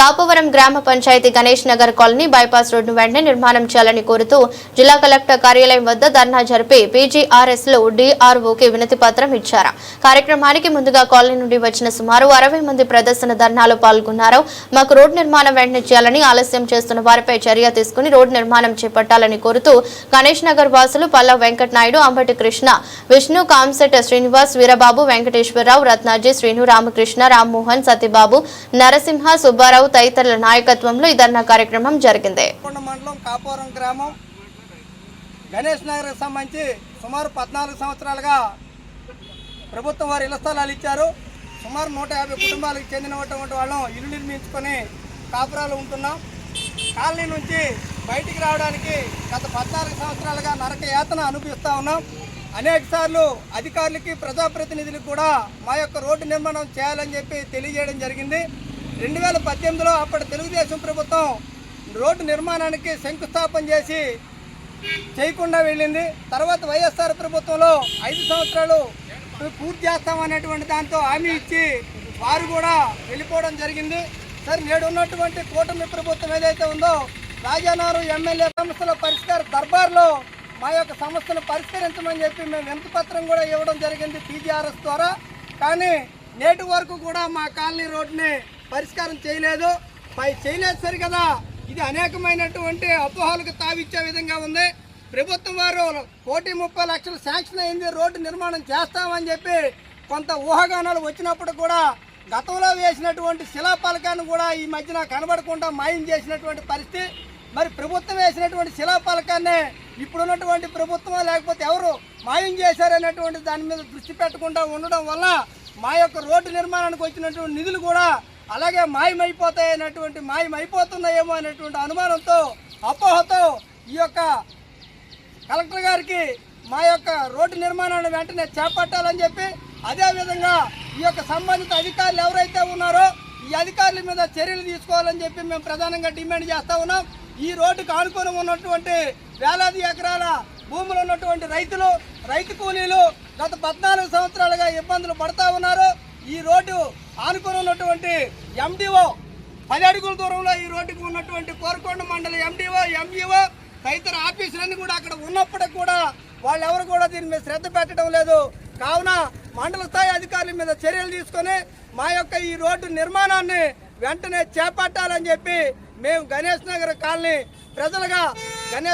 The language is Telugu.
కాపవరం గ్రామ panchayat Ganesh Nagar colony bypass road వెంటనే నిర్మాణం చేయాలని కోరుతూ జిల్లా కలెక్టర్ కార్యాలయం వద్ద ధర్నా జరిపి పీజీఆర్ఎస్లో డిఆర్ఓకి వినతి పత్రం ఇచ్చారు. కార్యక్రమానికి ముందుగా కాలనీ నుండి వచ్చిన సుమారు అరవై మంది ప్రదర్శన ధర్నాలో పాల్గొన్నారు. మాకు రోడ్డు నిర్మాణం వెంటనే చేయాలని ఆలస్యం చేస్తున్న వారిపై చర్య తీసుకుని రోడ్డు నిర్మాణం చేపట్టాలని కోరుతూ గణేష్ నగర్ వాసులు పల్ల వెంకట నాయుడు అంబటి కృష్ణ విష్ణు కాంసెట్ శ్రీనివాస్ వీరబాబు వెంకటేశ్వరరావు రత్నాజీ శ్రీను రామకృష్ణ రామ్మోహన్ సత్యబాబు నరసింహ సుబ్బారావు తదితరుల నాయకత్వంలో ఈ ధర్నా కార్యక్రమం జరిగింది. కొండ మండలం కాపురం గ్రామం గణేష్ నగర్కి సంబంధించి సుమారు పద్నాలుగు సంవత్సరాలుగా ప్రభుత్వం వారు ఇళ్ళ స్థలాలు ఇచ్చారు. సుమారు నూట యాభై కుటుంబాలకు చెందినటువంటి వాళ్ళం ఇల్లు నిర్మించుకొని కాపురాలు ఉంటున్నాం. కాలనీ నుంచి బయటికి రావడానికి గత పద్నాలుగు సంవత్సరాలుగా నరక యాతన అనుభవిస్తూ ఉన్నాం. అనేక సార్లు అధికారులకి ప్రజాప్రతినిధులకు కూడా మా యొక్క రోడ్డు నిర్మాణం చేయాలని చెప్పి తెలియజేయడం జరిగింది. రెండు వేల పద్దెనిమిదిలో అప్పటి తెలుగుదేశం ప్రభుత్వం రోడ్డు నిర్మాణానికి శంకుస్థాపన చేసి చేయకుండా వెళ్ళింది. తర్వాత వైఎస్ఆర్ ప్రభుత్వంలో ఐదు సంవత్సరాలు పూర్తి చేస్తామనేటువంటి దాంతో హామీ ఇచ్చి వారు కూడా వెళ్ళిపోవడం జరిగింది. సరే నేడు ఉన్నటువంటి కూటమి ప్రభుత్వం ఏదైతే ఉందో రాజానారు ఎమ్మెల్యే సమస్యల పరిష్కార దర్బార్లో మా యొక్క సమస్యను పరిష్కరించమని చెప్పి మేము వినతి పత్రం కూడా ఇవ్వడం జరిగింది టీజీఆర్ఎస్ ద్వారా. కానీ నేటి వరకు కూడా మా కాలనీ రోడ్డుని పరిష్కారం చేయలేదు. పై చేయలేదు సరి కదా ఇది అనేకమైనటువంటి అపోహలకు తావిచ్చే విధంగా ఉంది. ప్రభుత్వం వారు కోటి ముప్పై లక్షలు శాంక్షన్ అయింది. రోడ్డు నిర్మాణం చేస్తామని చెప్పి కొంత ఊహాగానాలు వచ్చినప్పుడు కూడా గతంలో వేసినటువంటి శిలాపలకాన్ని కూడా ఈ మధ్యన కనబడకుండా మాయం చేసినటువంటి పరిస్థితి. మరి ప్రభుత్వం వేసినటువంటి శిలాపలకాన్ని ఇప్పుడున్నటువంటి ప్రభుత్వం లేకపోతే ఎవరు మాయం చేశారనేటువంటి దాని మీద దృష్టి పెట్టకుండా ఉండడం వల్ల మా యొక్క రోడ్డు నిర్మాణానికి వచ్చినటువంటి నిధులు కూడా అలాగే మాయమైపోతాయి అనేటువంటి మాయమైపోతున్నాయేమో అనేటువంటి అనుమానంతో అపోహతో ఈ యొక్క కలెక్టర్ గారికి మా యొక్క రోడ్డు నిర్మాణాన్ని వెంటనే చేపట్టాలని చెప్పి అదేవిధంగా ఈ యొక్క సంబంధిత అధికారులు ఎవరైతే ఉన్నారో ఈ అధికారుల మీద చర్యలు తీసుకోవాలని చెప్పి మేము ప్రధానంగా డిమాండ్ చేస్తూ ఉన్నాం. ఈ రోడ్డుకు ఆనుకొని ఉన్నటువంటి వేలాది ఎకరాల భూములు ఉన్నటువంటి రైతులు రైతు కూలీలు గత పద్నాలుగు సంవత్సరాలుగా ఇబ్బందులు పడతా ఉన్నారు. ఈ రోడ్డు ఆనుకొని ఉన్నటువంటి ఎండిఓ పది అడుగుల దూరంలో ఈ రోడ్డుకు ఉన్నటువంటి కోరకొండ మండలి ఎండిఓ ఎంఈఓ తదితర ఆఫీసులన్నీ కూడా అక్కడ ఉన్నప్పటికి కూడా వాళ్ళెవరు కూడా దీని మీద శ్రద్ధ పెట్టడం లేదు. కావున మండల స్థాయి అధికారుల మీద చర్యలు తీసుకొని మా యొక్క ఈ రోడ్డు నిర్మాణాన్ని వెంటనే చేపట్టాలని చెప్పి మేము గణేష్ నగర్ కాలనీ ప్రజలుగా గణేష్